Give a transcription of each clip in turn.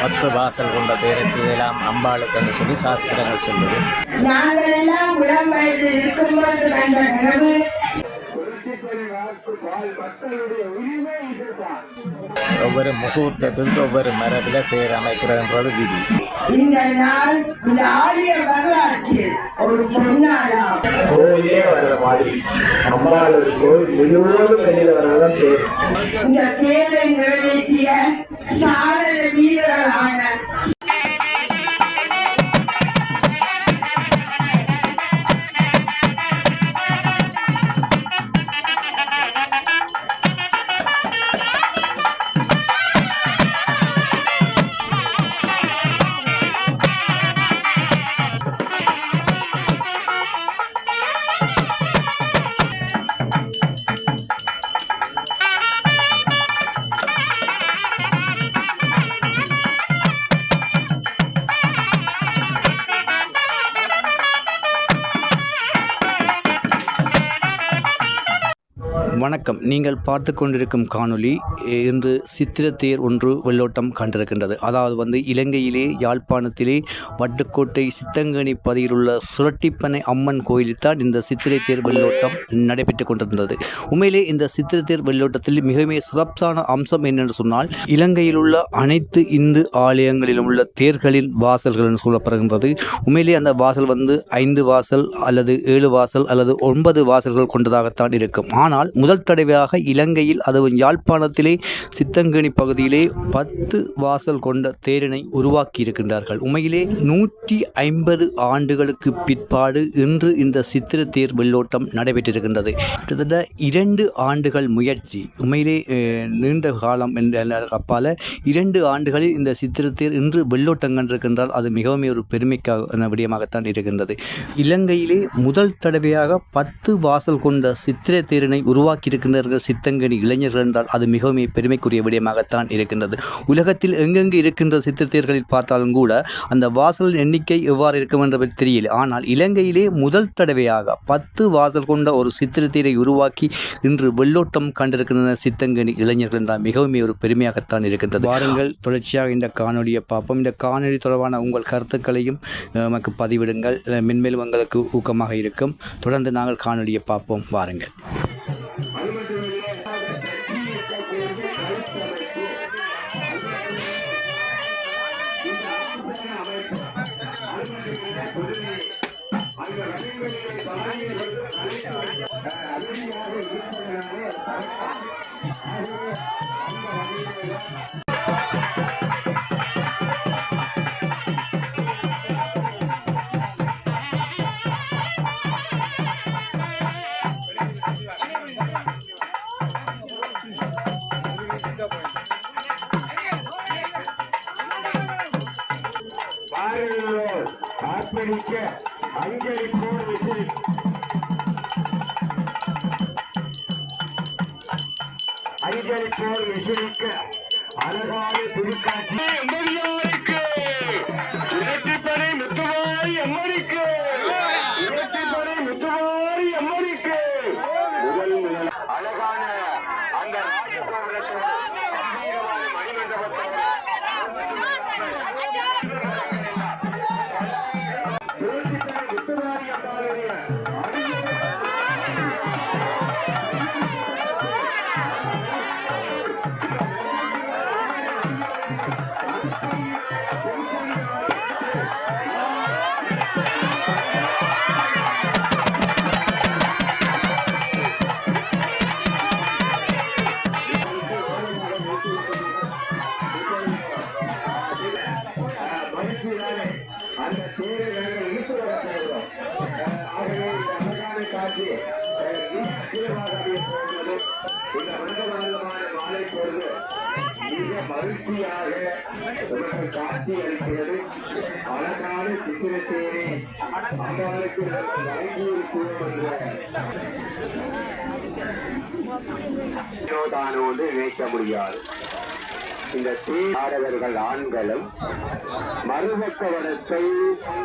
பத்து வாசல் கொண்ட தேரை செய்யலாம் அம்பாளுக்கு என்று சொல்லி சாஸ்திரங்கள் சொல்லுது. நாங்கள் எல்லாம் உடம்பு இருக்கும்போது கண்ட கனவு. ஒவ்வொரு முகூர்த்தத்துக்கு ஒவ்வொரு மரபில் தேர் அமைக்கிறதுன்றது விதி. இந்த நாள் இந்த ஆரிய வரலாற்றில் ஒரு பொன்னாளாம். கோயிலே வர்ற மாதிரி. அம்பாள் ஒரு கோயில் முழுவதும் வெளியில வர்றதான் பேர் இந்த தேரை நிறைவேற்றிய சாதன வீரர்களான வணக்கம். நீங்கள் பார்த்து கொண்டிருக்கும் காணொளி இன்று சித்திரத்தேர் ஒன்று வெள்ளோட்டம் கண்டிருக்கின்றது. அதாவது வந்து இலங்கையிலே யாழ்ப்பாணத்திலே வட்டுக்கோட்டை சித்தங்கனி பதியில் உள்ள சுரட்டிப்பனை அம்மன் கோயிலில் தான் இந்த சித்திரை தேர் வெள்ளோட்டம் நடைபெற்று கொண்டிருந்தது. உண்மையிலே இந்த சித்திரத்தேர் வெள்ளோட்டத்தில் மிகவும் சிறப்பான அம்சம் என்னென்று சொன்னால் இலங்கையில் உள்ள அனைத்து இந்து ஆலயங்களிலும் உள்ள தேர்களின் வாசல்கள் என்று சொல்லப்படுகின்றது. உண்மையிலே அந்த வாசல் வந்து ஐந்து வாசல் அல்லது ஏழு வாசல் அல்லது ஒன்பது வாசல்கள் கொண்டதாகத்தான் இருக்கும். ஆனால் முதல் முதல் தடவையாக இலங்கையில் அதுவும் யாழ்ப்பாணத்திலே சித்தங்கனி பகுதியிலே பத்து வாசல் கொண்ட தேரினை உருவாக்கி இருக்கின்றார்கள் உண்மையிலே நூற்றி ஐம்பது ஆண்டுகளுக்கு பிற்பாடு இன்று இந்த சித்திர தேர் வெள்ளோட்டம் நடைபெற்றிருக்கின்றது. கிட்டத்தட்ட இரண்டு ஆண்டுகள் முயற்சி. உண்மையிலே நீண்ட காலம் என்ற அப்பால இரண்டு ஆண்டுகளில் இந்த சித்திரத்தேர் இன்று வெள்ளோட்டம் கண்டிருக்கின்றால் அது மிகவும் ஒரு பெருமைக்கான விடயமாகத்தான் இருக்கின்றது. இலங்கையிலே முதல் தடவையாக பத்து வாசல் கொண்ட சித்திர தேரினை உருவாக்கி உருவாக்கியிருக்கின்றார்கள் சித்தங்கனி இளைஞர்கள் என்றால் அது மிகவும் பெருமைக்குரிய விடயமாகத்தான் இருக்கின்றது. உலகத்தில் எங்கெங்கு இருக்கின்ற சித்திரத்தியர்களில் பார்த்தாலும் கூட அந்த வாசல் எண்ணிக்கை எவ்வாறு இருக்கும் என்பது தெரியல. ஆனால் இலங்கையிலே முதல் தடவையாக பத்து வாசல் கொண்ட ஒரு சித்திரத்தீரை உருவாக்கி இன்று வெள்ளோட்டம் கண்டிருக்கின்ற சித்தங்கனி இளைஞர்கள் என்றால் மிகவும் ஒரு பெருமையாகத்தான் இருக்கின்றது. வாருங்கள் தொடர்ச்சியாக இந்த காணொலியை பார்ப்போம். இந்த காணொலி தொடர்பான உங்கள் கருத்துக்களையும் நமக்கு பதிவிடுங்கள். மென்மேலும் உங்களுக்கு ஊக்கமாக இருக்கும். தொடர்ந்து நாங்கள் காணொலியை பார்ப்போம். வாருங்கள். அளிக்கிறது அழகான சித்திர தேரை வழங்கியிருக்கிறோம் வந்து நினைக்க முடியாது இந்த தீயாடவர்கள் ஆண்களும் மறுபக்கவனத்தை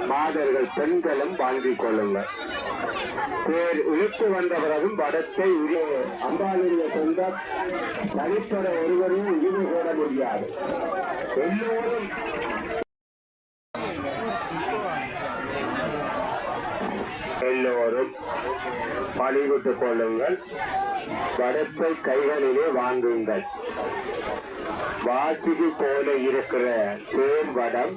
மாதர்கள் பெண்களும் வாங்கிக் கொள்ளுங்கள் பேர் இழுத்து வந்த பிறகும் படத்தை உரிய அம்பாளுடைய சொந்த தனிப்பட ஒருவரையும் இழிவு போட முடியாது எல்லோரும் பழிவிட்டுக் கொள்ளுங்கள். வடத்தை கைகளிலே வாங்குங்கள். வாசிக்கு போல இருக்கிற தேன் வடம்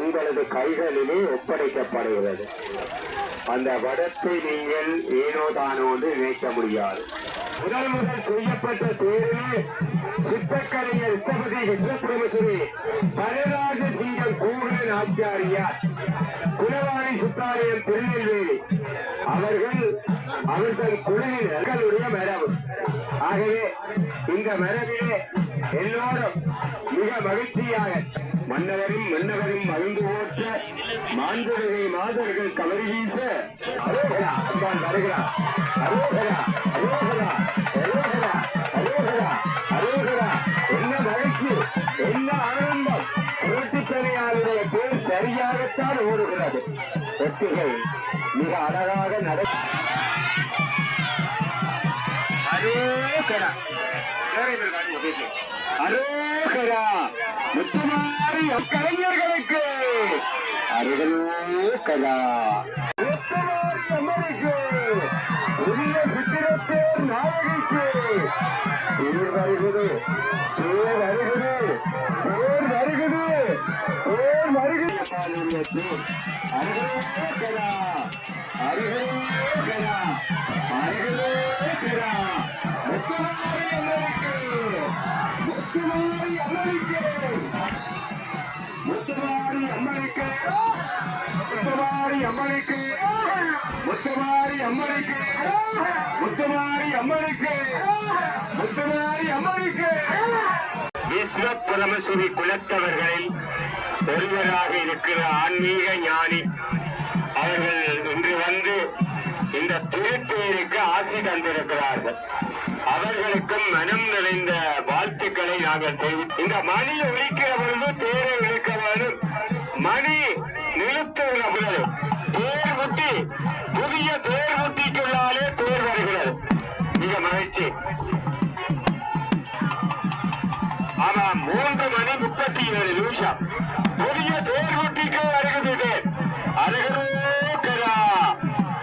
உங்களது கைகளிலே ஒப்படைக்கப்படுகிறது. அந்த வடத்தை நீங்கள் ஏனோ தானோ என்று நினைக்க முடியாது. முதல் முதல் செய்யப்பட்ட தேர்வு சிற்பக்கலைஞர் இஷ்டபதி விஸ்வபிரமசுரி பரராஜ சிங்கம் கூகன் ஆச்சாரியார் குலவாணி சுத்தாலயம் திருநெல்வேலி. அவர்கள் அவர்கள் குழுவினர்களுடைய மரபு. ஆகவே இந்த மரபிலே எல்லோரும் மிக மகிழ்ச்சியாக மன்னவரும் மன்னவரும் மகிழ்ந்து ஓட்ட மாண்புகளை மாதர்கள் கவரி வீச அரோகரா வருகிறார் அரோகரா அரோகரா. சரியாகத்தான் ஓடுகிறது. ஒத்திகை மிக அழகாக நட அரோகரா. அரோகரா. முத்துமாரி கலைஞர்களுக்கு முத்துமாரி புதிய நாயகிக்கு வருகிறது விஸ்வ பரமசுரி குலத்தவர்களில் ஒருவராக இருக்கிற ஆன்மீக ஞானி. அவர்கள் இன்று வந்து இந்த திருப்பேருக்கு ஆசி தந்திருக்கிறார்கள். அவர்களுக்கும் மனம் நிறைந்த வாழ்த்துக்களை நாங்கள் தெரிவி இந்த மணி ஒலிக்கிற பொழுது தேரை இழுக்க வேண்டும். மணி நிறுத்துகிற பொழுது தேர் புத்தி புதிய தேர் புத்திக்குள்ளாலே தேர் வருகிறது. மிக மகிழ்ச்சி. ஆமா மூன்று மணி முப்பத்தி ஏழு நிமிஷம் புதிய தேர் முட்டிக்கு வருகிறது அருகரா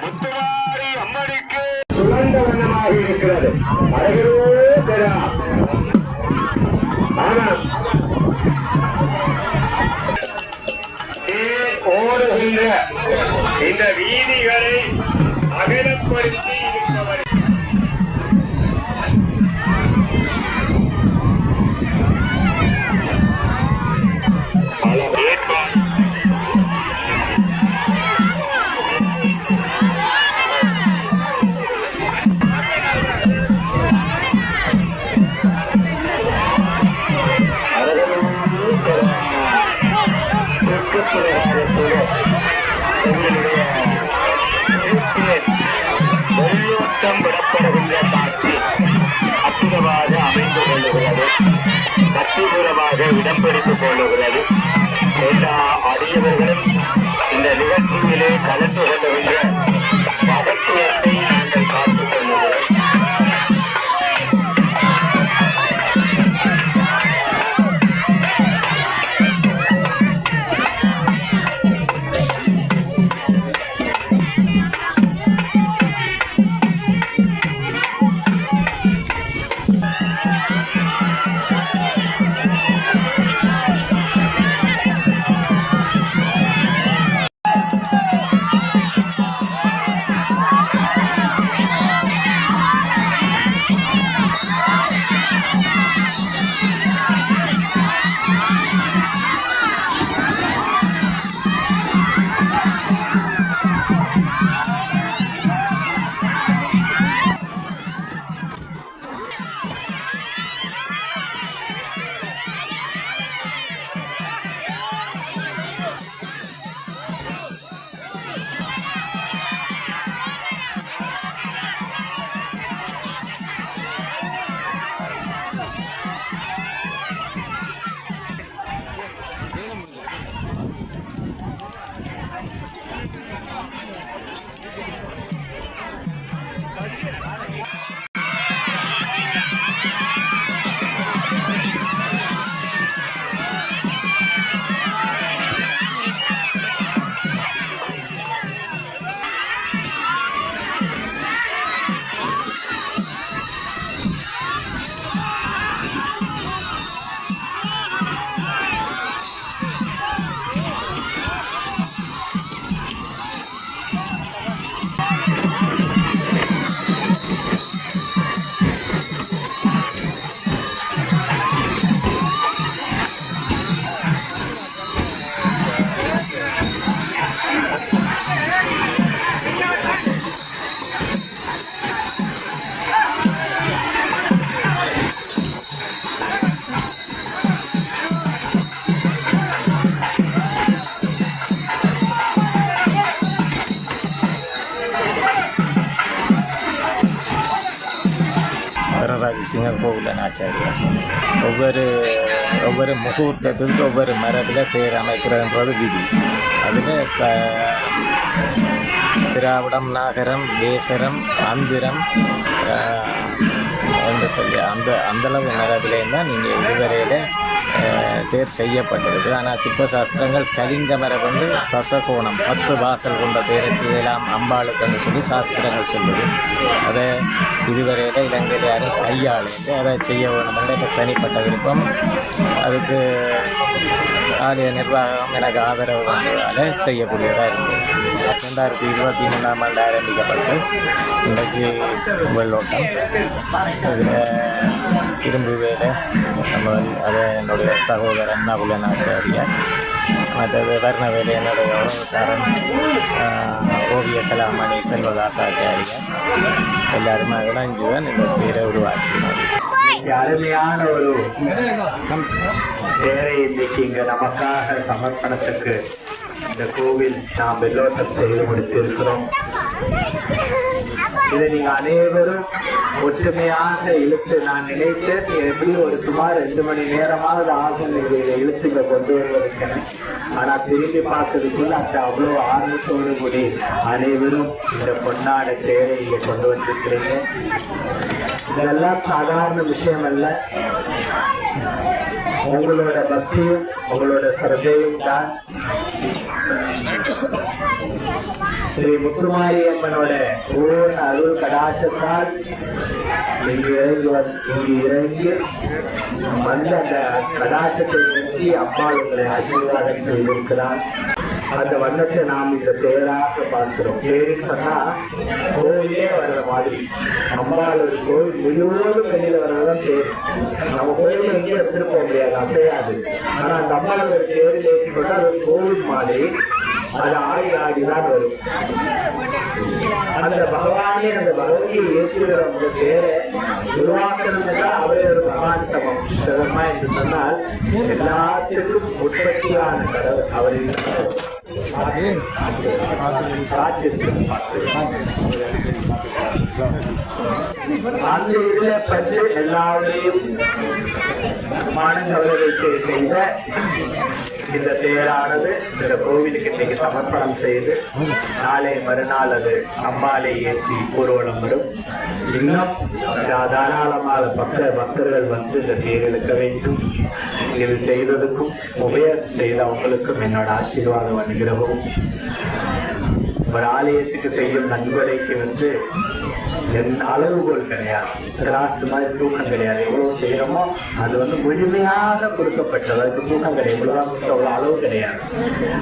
முத்துமாரி அம்மனுக்கு. சுழந்த வண்ணமாக இருக்கிறது. ஓடுகின்ற இந்த வீதிகளை அகலப்படுத்தி இருப்பவர் பக்திபுரமாக இடம் கொள்ளுகிறது எல்லா அரியவர்கள் சிங்கக்கோவிலன் ஒவ்வொரு ஒவ்வொரு முகூர்த்தத்துக்கு ஒவ்வொரு மரபில் தேர் அமைக்கிறதுன்றது விதி. அதில் திராவிடம் நாகரம் வேசரம் ஆந்திரம் என்று சொல்லி அந்த அந்தளவு மரபிலேயும் தான் நீங்கள் இதுவரையில் தேர் செய்யப்பட்டிருக்கு ஆனால் சிற்பசாஸ்திரங்கள் கலிங்க மரபு தசகோணம் பத்து வாசல் கொண்ட தேரை செய்யலாம் அம்பாளுக்குன்னு சொல்லி சாஸ்திரங்கள் சொல்லுது. அதை இதுவரையில் இலங்கையில் யாரும் கையாளுட்டு அதை செய்ய வேணுமென்ற எனக்கு தனிப்பட்ட விருப்பம். அதுக்கு ஆலய நிர்வாகம் எனக்கு ஆதரவு வந்ததால் செய்யக்கூடியதாக இருந்தது ரெண்டாயிரத்தி இருபத்தி மூணாம் ஆண்டு ஆரம்பிக்கப்பட்டு இன்றைக்கு வெள்ளோட்டம் இதில் இரும்பு வேலை. நம்ம அதை என்னுடைய சகோதரன் நகுலன் ஆச்சாரியார். மற்றது வர்ண வேலை என்னுடைய உறவுக்காரன் ஓவிய கலாமணி செல்வதாசாச்சாரியார் எல்லாருமே இணைஞ்சு தான் இந்த பேரை உருவாக்கினார். அருமையான ஒரு தேரை இன்னைக்கு இங்கே நமக்காக சமர்ப்பணத்துக்கு இந்த கோவில் நாம் வெள்ளோட்டம் செய்து முடித்திருக்கிறோம். இதை நீங்கள் அனைவரும் ஒற்றுமையாக இழுத்து நான் நினைத்தேன் எப்படி ஒரு சுமார் ரெண்டு மணி நேரமாவது ஆகும் இதை இழுத்து கொண்டு வருவதற்கென. ஆனால் திரும்பி பார்த்ததுக்குள்ள அந்த அவ்வளோ ஆர்வத்தோடு கூடி அனைவரும் இந்த பொன்னாட தேரை இங்கே கொண்டு வந்திருக்கிறீங்க. இதெல்லாம் சாதாரண விஷயம் அல்ல. உங்களோட பக்தியும் உங்களோட சிரதையும் தான். ஸ்ரீ முத்துமாரியம்மனோட பூர்ண அருள் கடாசத்தால் இங்கு இறங்கி வந்து இங்கு இறங்கி வந்து அந்த கடாசத்தை நிறுத்தி அம்மாள் உங்களை ஆசீர்வாதம் செய்திருக்கிறார் அந்த வண்ணத்தை நாம் இந்த தேராக பார்க்கிறோம் தேரு சொன்னா கோவிலே வர்ற மாதிரி அம்பாள் ஒரு கோவில் முழுவதும் வெளியில வர்றதுதான் பேர் நம்ம கோயில எங்கேயும் எடுத்துட்டு போக முடியாது அசையாது ஆனா அந்த அம்பாள் ஒரு தேரில் ஏற்றி கொண்டு அது ஒரு கோவில் மாதிரி அது ஆடி ஆடிதான் வரும். அந்த பகவானே அந்த பகவதியை ஏற்றுகிற அந்த பேரை உருவாக்குறதுக்கு அவரே ஒரு பகவான் சிவமா என்று சொன்னால் எல்லாத்திற்கும் உற்பத்தியான கடவுள் அவரின் அந்த இதுல பற்றி எல்லாரையும் மாணவர்களுக்கு செய்த இந்த தேரானது இந்த கோவிலுக்கு இன்னைக்கு சமர்ப்பணம் செய்து நாளை மறுநாள் அது அம்பாலை ஏற்றி ஊர்வலம் வரும். இன்னும் தாராளமான பக்த பக்தர்கள் வந்து இந்த தேர் இழுக்க வேண்டும். இது செய்ததுக்கும் உபயர் செய்தவங்களுக்கும் என்னோட ஆசீர்வாதம் அனுகிரகம். ஒரு ஆலயத்துக்கு செய்யும் நன்கொடைக்கு வந்து என் அளவுகோல் கிடையாது. கிராஸ் மாதிரி தூக்கம் கிடையாது. எவ்வளோ செய்கிறோமோ அது வந்து முழுமையாக கொடுக்கப்பட்டது. அதுக்கு தூக்கம் கிடையாது. எவ்வளோ கொடுத்த அளவு கிடையாது.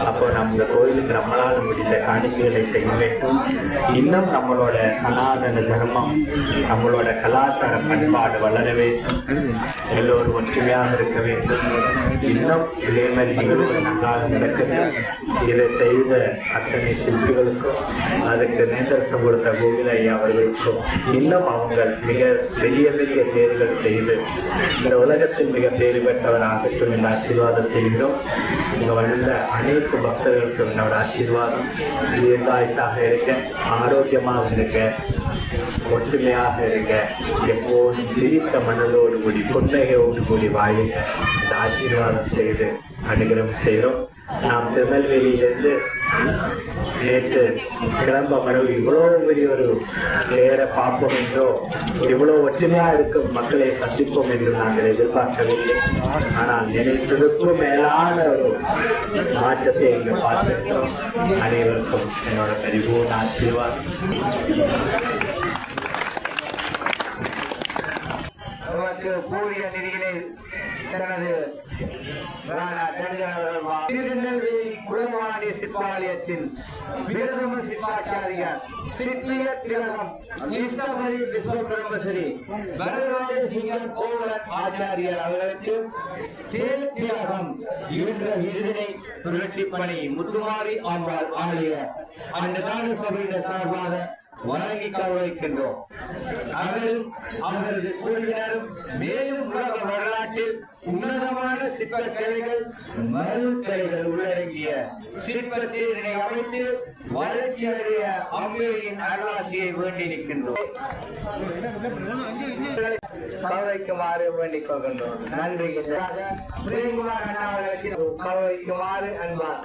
அப்போ நம்ம கோயிலுக்கு கோயிலுக்கு நம்மளால இந்த காணிக்கைகளை செய்ய வேண்டும் இன்னும் நம்மளோட சனாதன தர்மம் நம்மளோட கலாச்சார பண்பாடு வளர வேண்டும் எல்லோரும் ஒற்றுமையாக இருக்க வேண்டும். இன்னும் இதே மாதிரி நிகழ்வு நன்றாக நடக்குது இதை செய்த அத்தனை சிற்பிகளுக்கும் அதுக்கு நேதர்த்தம் கொடுத்த கோவில ஐயா அவர்களுக்கும் இன்னும் அவங்க மிக பெரிய பெரிய தேர்வுகள் செய்து இந்த உலகத்தில் மிக பேறு பெற்றவராகட்டும் இந்த ஆசீர்வாதம் செய்கிறோம். இங்கே வந்த அனைத்து பக்தர்களுக்கும் என்னோட ஆசீர்வாதம். தீர்காயுசாக இருக்க ஆரோக்கியமாக இருக்க ஒற்றுமையாக இருக்க எப்போதும் சிரித்த மனதோடு கூடி புன்னகையோடு கூடி வாழுங்க இந்த ஆசீர்வாதம் செய்து அனுகிரகம் செய்கிறோம் நாம் திருநெல்வேலியிலிருந்து நேற்று கிளம்ப மனவு இவ்வளோ பெரிய ஒரு நேர பார்ப்போம் என்றோ இவ்வளோ ஒற்றுமையாக இருக்கும் மக்களை சந்திப்போம் என்று நாங்கள் எதிர்பார்க்கவில்லை. ஆனால் நினைத்ததுக்கும் மேலான ஒரு மாற்றத்தை இங்கு பார்த்திருக்கிறோம். அனைவருக்கும் என்னோட பரிபூர்ண ஆசீர்வாதம். அவர்களுக்கு பூரிய நிதியினை தனது திருநெல்வேலி குலவாணி சிற்பாலயத்தின் பிரதம சிற்பாச்சாரியார் சிற்பிய திலகம் இஷ்டபதி விஸ்வபிரமசரி வரராஜ சிங்கம் கோவலன் ஆச்சாரியார் அவர்களுக்கு தேர் திலகம் என்ற விருதினை புரட்சி பணி முத்துமாரி ஆம்பாள் ஆலய அன்னதான சபையின் சார்பாக வணங்கி கௌரவிக்கின்றோம் அவர்கள் அவர்களது குழுவினரும் மேலும் உலக வரலாற்றில் உன்னதமான சிற்பக்கலைகள் மருக்கலைகள் உள்ளடங்கிய சிற்பத்தினை அமைத்து வளர்ச்சி அடைய அம்மையின் அருளாசியை வேண்டி நிற்கின்றோம் வேண்டிக் கொள்கின்றோம் நன்றி பிரேம்குமார் அண்ணா அவர்களுக்கு கௌரவிக்குமாறு அன்பார்